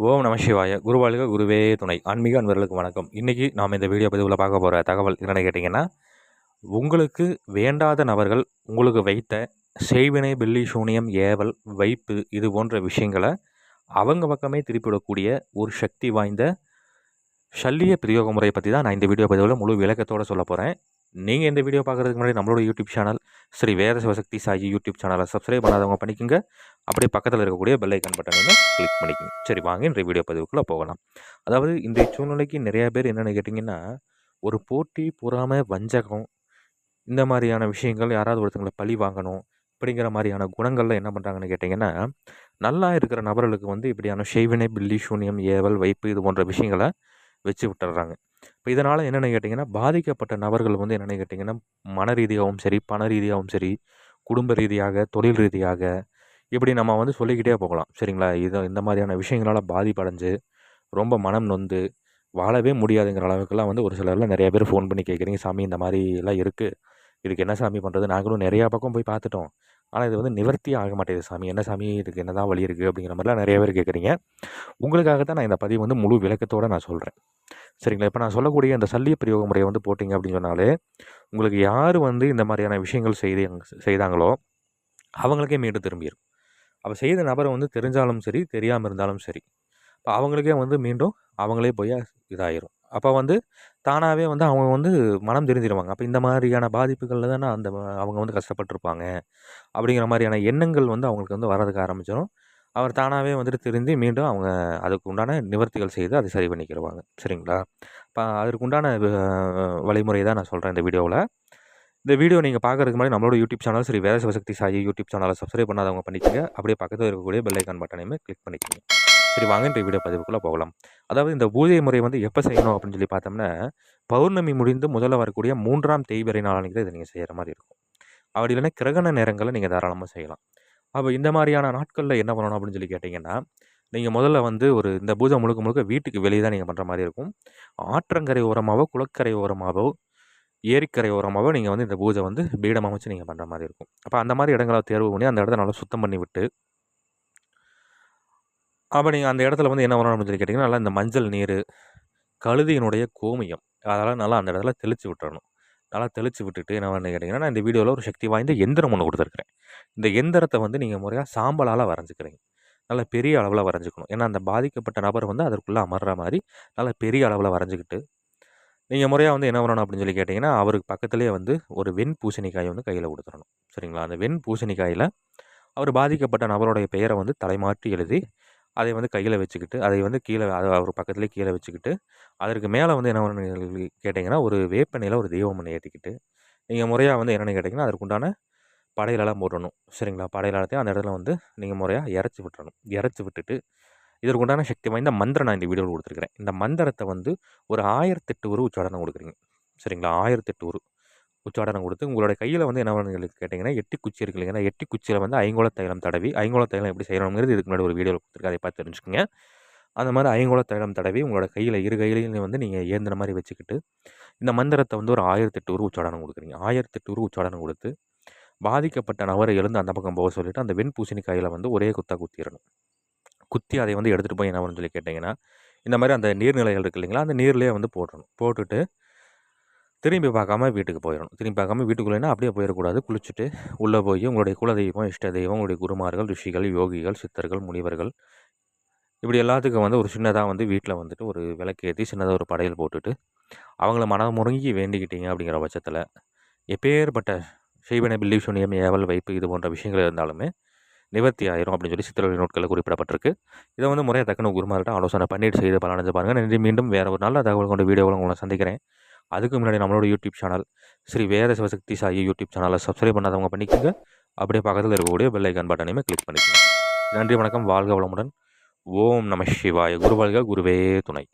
ஓம் நம சிவாய. குருவாளுக குருவே துணை. ஆன்மீக அன்பர்களுக்கு வணக்கம். இன்றைக்கி நாம் இந்த வீடியோ பதிவில் பார்க்க போகிற தகவல் என்னென்னு கேட்டிங்கன்னா உங்களுக்கு வேண்டாத நபர்கள் உங்களுக்கு வைத்த செய்வினை பில்லி சூனியம் ஏவல் வைப்பு இது போன்ற விஷயங்களை அவங்க பக்கமே திருப்பிவிடக்கூடிய ஒரு சக்தி வாய்ந்த சல்லிய பிரயோக முறையை பற்றி தான் நான் இந்த வீடியோ பதிவில் முழு விளக்கத்தோடு சொல்ல போகிறேன் நீங்கள் இந்த வீடியோ பார்க்குறதுக்கு முன்னாடி நம்மளோட YouTube channel Sri Veda Sivasakthi Sai YouTube சேனலை சப்ஸ்கிரைப் பண்ணாதவங்க பண்ணிக்கோங்க. அப்படியே பக்கத்தில் இருக்கக்கூடிய பெல் ஐக்கன் பட்டனையும் கிளிக் பண்ணிக்கோங்க. சரி வாங்க இன்றைய வீடியோ பதிவுக்குள்ளே போகலாம். அதாவது இந்த சூழ்நிலைக்கு நிறையா பேர் என்னென்னு கேட்டிங்கன்னா ஒரு போட்டி பொறாமல் வஞ்சகம் இந்த மாதிரியான விஷயங்கள் யாராவது ஒருத்தங்களை பழி வாங்கணும் அப்படிங்கிற மாதிரியான குணங்களில் என்ன பண்ணுறாங்கன்னு கேட்டிங்கன்னா நல்லா இருக்கிற நபர்களுக்கு வந்து இப்படியான ஷெய்வினை பில்லி சூன்யம் ஏவல் வைப்பு இது போன்ற விஷயங்களை வச்சு விட்டுறாங்க இப்போ இதனால் என்னென்னு கேட்டிங்கன்னா பாதிக்கப்பட்ட நபர்கள் வந்து என்னென்னு கேட்டிங்கன்னா மன ரீதியாகவும் சரி பண ரீதியாகவும் சரி குடும்ப ரீதியாக தொழில் ரீதியாக இப்படி நம்ம வந்து சொல்லிக்கிட்டே போகலாம். சரிங்களா? இது இந்த மாதிரியான விஷயங்களால் பாதிப்படைஞ்சு ரொம்ப மனம் நொந்து வாழவே முடியாதுங்கிற அளவுக்குலாம் வந்து ஒரு சிலர்லாம் நிறைய பேர் ஃபோன் பண்ணி கேட்குறீங்க. சாமி இந்த மாதிரி எல்லாம் இருக்குது இதுக்கு என்ன சாமி பண்ணுறது நாங்களும் நிறையா பக்கம் போய் பார்த்துட்டோம். ஆனால் இது வந்து நிவர்த்தி ஆக மாட்டேங்குது சாமி. என்ன சாமி? இதுக்கு என்ன தான் வழி இருக்குது அப்படிங்கிற மாதிரிலாம் நிறைய பேர் கேட்குறீங்க. உங்களுக்காக தான் நான் இந்த பதிவு வந்து முழு விளக்கத்தோடு நான் சொல்கிறேன் சரிங்களா? இப்போ நான் சொல்லக்கூடிய இந்த சல்லிய பிரயோக முறையை வந்து போட்டிங்க அப்படின்னு சொன்னாலே உங்களுக்கு யார் வந்து இந்த மாதிரியான விஷயங்கள் செய்து செய்தாங்களோ அவங்களுக்கே மீண்டும் திரும்பிடும் அப்போ செய்த நபரை வந்து தெரிஞ்சாலும் சரி தெரியாமல் இருந்தாலும் சரி இப்போ அவங்களுக்கே வந்து மீண்டும் அவங்களே போய் இதாயிரும். அப்போ வந்து தானாகவே வந்து அவங்க வந்து மனம் தெரிஞ்சிருவாங்க. அப்போ இந்த மாதிரியான பாதிப்புகளில் தானே அந்த அவங்க வந்து கஷ்டப்பட்டிருப்பாங்க. அப்படிங்கிற மாதிரியான எண்ணங்கள் வந்து அவங்களுக்கு வந்து வரதுக்கு ஆரம்பிச்சிடும் அவர் தானாகவே வந்துட்டு திருந்தி மீண்டும் அவங்க அதுக்கு உண்டான நிவர்த்திகள் செய்து அதை சரி பண்ணிக்கிடுவாங்க சரிங்களா? இப்போ அதற்கு உண்டான வழிமுறை தான் நான் சொல்கிறேன் இந்த வீடியோவில். இந்த வீடியோ நீங்கள் பார்க்குறதுக்கு முன்னாடி நம்மளோட யூடியூப் சேனல் சரி வேத சிவசக்தி சாயி யூடியூப் சேனலை சப்ஸ்கிரைப் பண்ணாதவங்க பண்ணிக்கோங்க. அப்படியே பக்கத்தில் இருக்கக்கூடிய பெல் ஐக்கான் பட்டனையுமே கிளிக் பண்ணிக்கோங்க. சரி வாங்க இந்த வீடியோ பதிவுக்குள்ளே போகலாம். அதாவது இந்த பூஜை முறை வந்து எப்போ செய்யணும் அப்படின்னு சொல்லி பார்த்தோம்னா பௌர்ணமி முடிந்து முதல்ல வரக்கூடிய மூன்றாம் தேய்வரை நாள் தான் இதை நீங்கள் செய்கிற மாதிரி இருக்கும். அப்படி இல்லைன்னா கிரகண நேரங்களில் நீங்கள் தாராளமாக செய்யலாம். அப்போ இந்த மாதிரியான நாட்களில் என்ன பண்ணணும் அப்படின்னு சொல்லி கேட்டிங்கன்னா நீங்கள் முதல்ல வந்து ஒரு இந்த பூஜை முழுக்க முழுக்க வீட்டுக்கு வெளியே தான் நீங்கள் பண்ணுற மாதிரி இருக்கும். ஆற்றங்கரை ஓரமாகவோ குளக்கரை ஓரமாகவோ ஏரிக்கரை நீங்கள் வந்து இந்த பூஜை வந்து பீடம் அமைச்சு நீங்கள் பண்ணுற மாதிரி இருக்கும். அப்போ அந்த மாதிரி இடங்களை தேர்வு பண்ணி அந்த இடத்த நல்லா சுத்தம் பண்ணி விட்டு அப்போ நீங்கள் அந்த இடத்துல வந்து என்ன பண்ணணும் அப்படின்னு சொல்லி கேட்டிங்கன்னா நல்லா இந்த மஞ்சள் நீர் கழுதியினுடைய கோமியம் அதெல்லாம் நல்லா அந்த இடத்துல தெளித்து விட்டுறணும். நல்லா தெளித்து விட்டுட்டு என்ன பண்ணி கேட்டிங்கன்னா நான் இந்த வீடியோவில் ஒரு சக்தி வாய்ந்த எந்திரம் ஒன்று கொடுத்துருக்குறேன். இந்த எந்திரத்தை வந்து நீங்கள் முறையாக சாம்பலால் வரைஞ்சிக்கிறீங்க. நல்லா பெரிய அளவில் வரைஞ்சிக்கணும். ஏன்னா அந்த பாதிக்கப்பட்ட நபர் வந்து அதற்குள்ளே அமர்ற மாதிரி நல்லா பெரிய அளவில் வரைஞ்சிக்கிட்டு நீங்கள் முறையாக வந்து என்ன பண்ணணும் அப்படின்னு சொல்லி கேட்டிங்கன்னா அவருக்கு பக்கத்துலேயே வந்து ஒரு வெண் பூசணிக்காய் வந்து கையில் கொடுத்துடணும். சரிங்களா? அந்த வெண் பூசணிக்காயில் அவர் பாதிக்கப்பட்ட நபருடைய பெயரை வந்து தலைமாற்றி எழுதி அதை வந்து கையில் வச்சுக்கிட்டு அதை வந்து கீழே அதை அவர் பக்கத்துலேயே கீழே வச்சுக்கிட்டு அதற்கு மேலே வந்து என்ன பண்ணணும் கேட்டிங்கன்னா ஒரு வேப்பனையில் ஒரு தெய்வம் ஏற்றிக்கிட்டு நீங்கள் முறையாக வந்து என்னென்னு கேட்டிங்கன்னா அதற்குண்டான படையிலெல்லாம் போடணும் சரிங்களா? படையிலத்தையும் அந்த இடத்துல வந்து நீங்கள் முறையாக இறச்சி விட்டுறணும். இறச்சி விட்டுட்டு இதற்கு உண்டான சக்தி வாய்ந்த மந்திரம் நான் இந்த வீடியோவில் கொடுத்துருக்குறேன். இந்த மந்திரத்தை வந்து ஒரு ஆயிரத்தெட்டு ஒரு உச்சாடனம் கொடுக்குறீங்க. சரிங்களா? ஆயிரத்தெட்டு ஒரு உச்சாடனம் கொடுத்து உங்களோட கையில் வந்து என்ன பண்ணுங்க கேட்டிங்கன்னா எட்டி குச்சி இருக்கு இல்லைங்கன்னா எட்டி குச்சியில் வந்து ஐங்கோல தைலம் தடவி ஐங்கோல தைலம் எப்படி செய்யணுங்கிறது இதுக்கு முன்னாடி ஒரு வீடியோவில் கொடுத்துருக்கேன். அதை பார்த்து தெரிஞ்சுக்கோங்க. அந்த மாதிரி ஐங்கோல தைலம் தடவி உங்களோட கையில் இரு கையிலையும் வந்து நீங்கள் ஏந்தின மாதிரி வச்சுக்கிட்டு இந்த மந்திரத்தை வந்து ஒரு ஆயிரத்தெட்டு ஒரு உச்சாடனம் கொடுக்குறீங்க. ஆயிரத்தெட்டு ஒரு உச்சாடனம் கொடுத்து பாதிக்கப்பட்ட நபரை எழுந்து அந்த பக்கம் போக சொல்லிவிட்டு அந்த வெண் பூசணிக்காயில் வந்து ஒரே குத்தாக குத்திடணும் குத்தி அதை வந்து எடுத்துகிட்டு போய் என்ன பண்ணு சொல்லி கேட்டிங்கன்னா இந்த மாதிரி அந்த நீர்நிலைகள் இருக்குது இல்லைங்களா அந்த நீர்லேயே வந்து போட்டுடணும் போட்டுட்டு திரும்பி பார்க்காம வீட்டுக்கு போயிடணும் திரும்பி பார்க்காம வீட்டுக்குள்ளேனா அப்படியே போயிடக்கூடாது குளிச்சுட்டு உள்ளே போய் உங்களுடைய குலதெய்வம் இஷ்ட தெய்வம் உங்களுடைய குருமார்கள் ரிஷிகள் யோகிகள் சித்தர்கள் முனிவர்கள் இப்படி எல்லாத்துக்கும் வந்து ஒரு சின்னதாக வந்து வீட்டில் வந்துட்டு ஒரு விளக்கேற்றி சின்னதாக ஒரு படையல் போட்டுட்டு அவங்கள மனம் முறங்கி வேண்டிக்கிட்டீங்க அப்படிங்கிற பட்சத்தில் எப்பேற்பட்ட செய்வன பில்லி சூனியம் ஏவல் வைப்பு இது போன்ற விஷயங்கள் இருந்தாலுமே நிவர்த்தி ஆயிரும் அப்படின்னு சொல்லி சித்திரவழி நோட்களில் குறிப்பிடப்பட்டிருக்கு. இதை வந்து முறையாக தக்கன குருமார்கிட்ட ஆலோசனை பண்ணிட்டு செய்து பலனடைஞ்சு பாருங்கள் நன்றி. மீண்டும் வேறு ஒரு நல்ல தகவல் கொண்ட வீடியோவில் உங்களை சந்திக்கிறேன். அதுக்கு முன்னாடி நம்மளோட YouTube channel Sri Veda Sivasakthi Sai YouTube சேனலை சப்ஸ்கிரைப் பண்ணாதவங்க பண்ணிக்கோங்க. அப்படியே பக்கத்தில் இருக்கக்கூடிய பெல் ஐக்கான் பட்டனையுமே கிளிக் பண்ணிக்கோங்க. நன்றி வணக்கம். வாழ்க வளமுடன். ஓம் நம சிவாய. குருவாழ்க குருவே துணை.